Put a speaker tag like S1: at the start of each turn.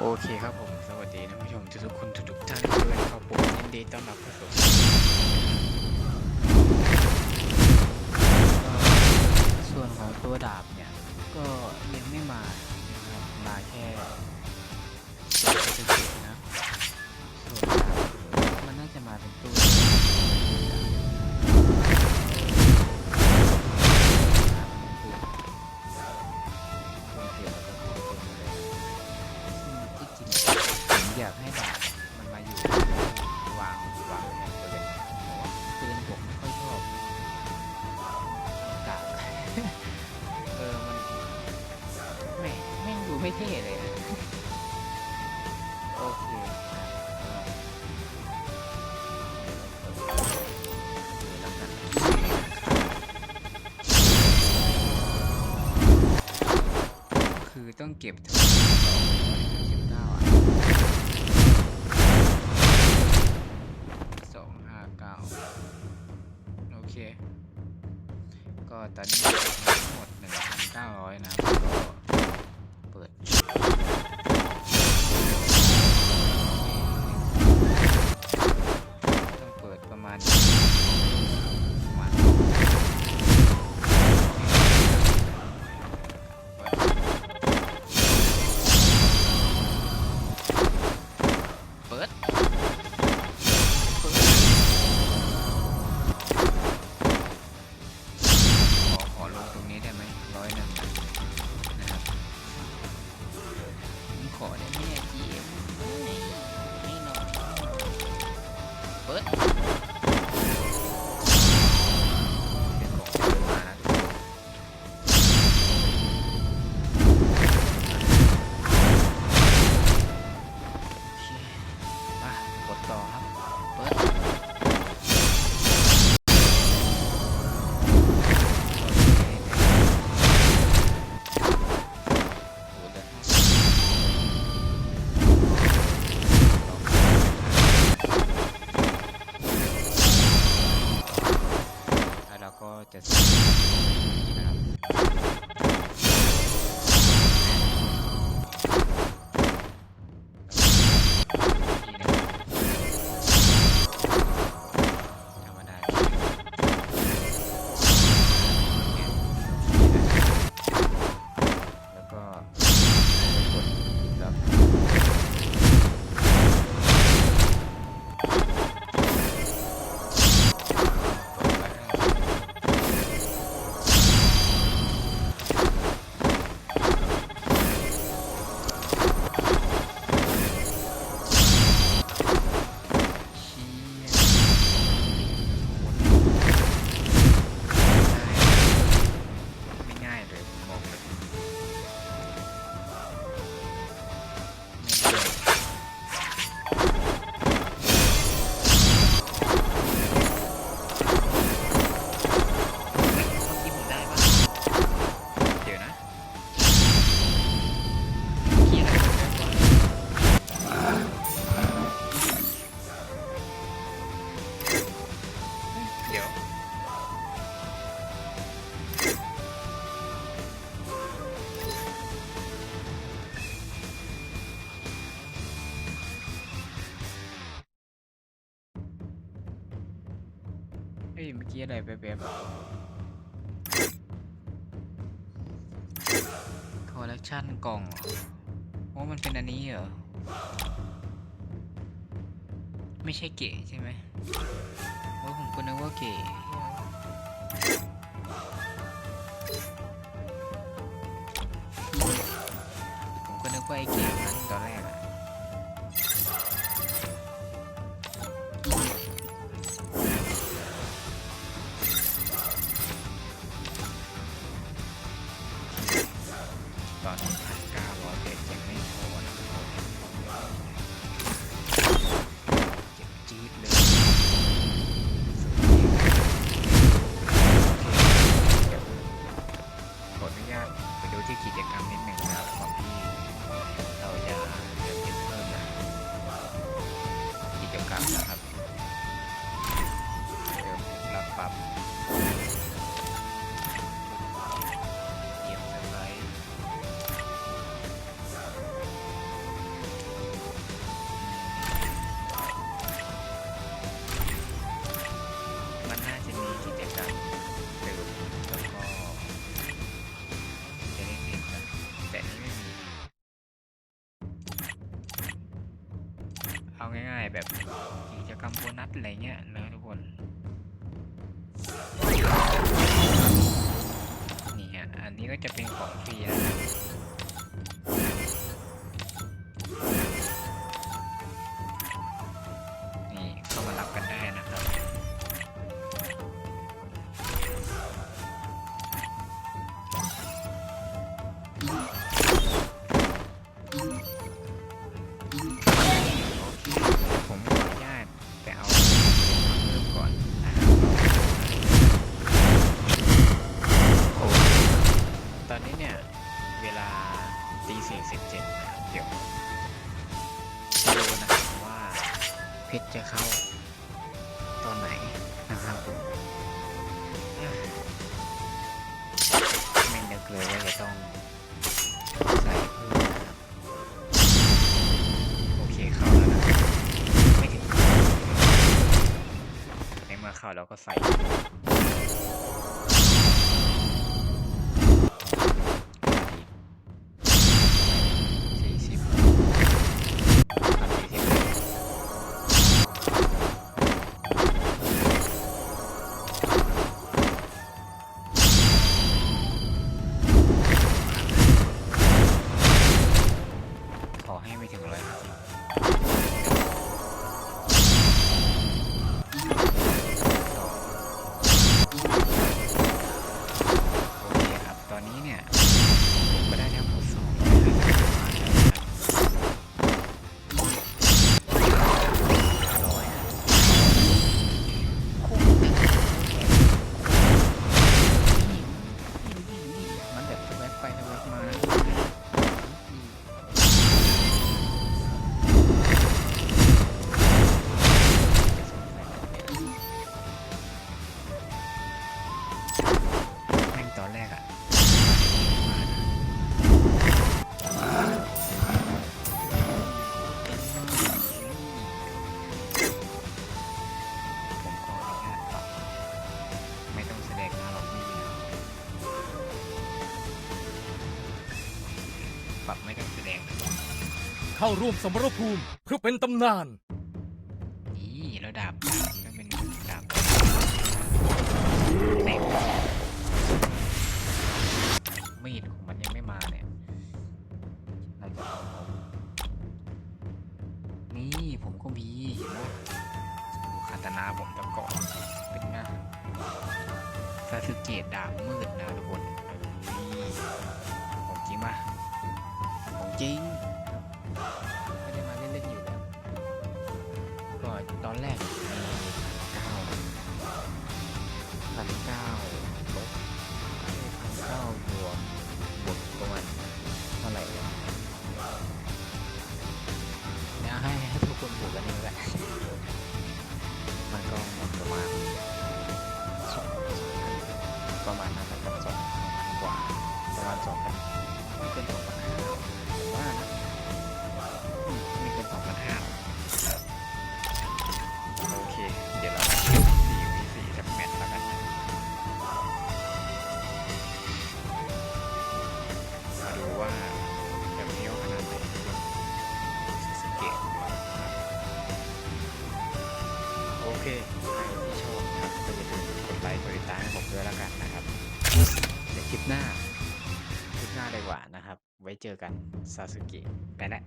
S1: โอเคครับผม สวัสดีท่านผู้ชมทุกๆคนทุกๆท่านด้วยนะครับผมยินดีต้อนรับเข้าสู่ส่วนของตัวดาบเนี่ย ก็ยังไม่มา อยากให้ดาบมันมาอยู่วางวางเนี่ยก็เลยเพราะว่าปืนผมไม่ค่อยชอบกากเออมันไม่ไม่งดูไม่เท่เลยอะโอเคคือต้องเก็บถึง ก็ตอนนี้ทั้งหมด1,900นะครับก็เปิด ฮ้ยเมื่อกี้อะไรแบบคอลเลกชันกล่องเหรอโอ้มันเป็นอันนี้เหรอ ไม่ใช่เก๋ใช่ไหมโอ้ผมก็นึกว่าเก๋ผมก็นึกว่าไอ้เก๋นั้นตอนแรกอะ แบบกิจกรรมโบนัสอะไรเงี้ยนะทุกคน นี่ฮะ อันนี้ก็จะเป็นของฟรีนะครับ ตอนไหนนะครับผมไม่นึกเลยว่าจะต้องใส่เพื่อนะครับโอเคเข้าแล้วนะครับไม่ถึงในเมื่อเข้าเราก็ใส่
S2: เข้าร่วมสมรภูมิเพื่อเป็นตำนาน
S1: นี่แล้วดาบก็เป็นดาบเต็มมีดของมันยังไม่มาเนี่ยน่าจะเอานี่ผมก็มีเห็นไหมดูคาตนาผมตะกาะเป็นไงซาสึเกะดาบมืดนะทุกคนนี่ของจริงปะของจริง ใครที่ชอบนะครับก็อย่าลืมกดไลค์กดติดตามให้ผมด้วยแล้วกันนะครับเดี๋ยวคลิปหน้า คลิปหน้าดีกว่านะครับ ไว้เจอกันซาสึเกะไปแล้ว